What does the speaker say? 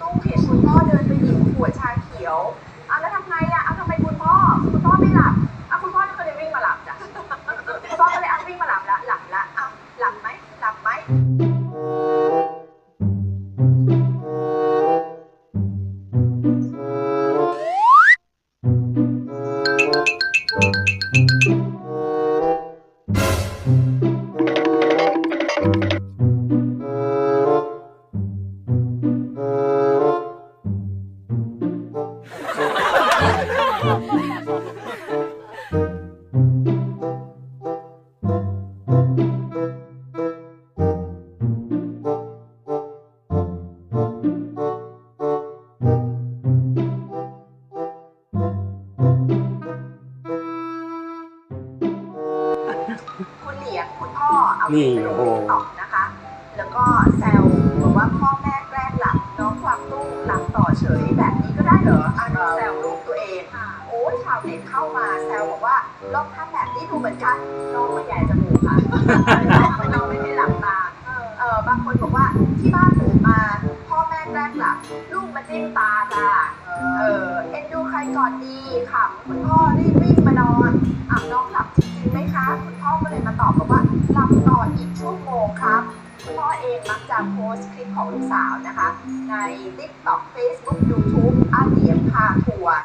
ตู้ผิดคุณพ่อเดินไปหยิบขวดชาเขียว คุณเหลียงคุณพ่อเอานี่ไปลงโอ้โหติ๊กต็อกนะคะ แล้วก็แซวบอกว่าพ่อแม่แกล้งหลับน้องความตุ้งหลับต่อเฉยแบบนี้ก็ได้เหรอ ลองทำแบบนี้ดูเหมือนกันน้องไม่ใหญ่จมูกค่ะน้องไม่ได้หลับตาเออบางคนบอกว่าที่บ้านตื่นมาพ่อแม่แกล้งหลับลูกมาจิ้มตาจ้าเออเอ็นดูใครก่อนดีขำคุณพ่อรีบวิ่งมานอนอะน้องหลับจริงๆไหมคะคุณพ่อก็เลยมาตอบบอกว่าหลับต่ออีกชั่วโมงครับคุณพ่อเองมักจะโพสต์คลิปของลูกสาวนะคะ ใน TikTok Facebook YouTube อาเหลียงพาทัวร์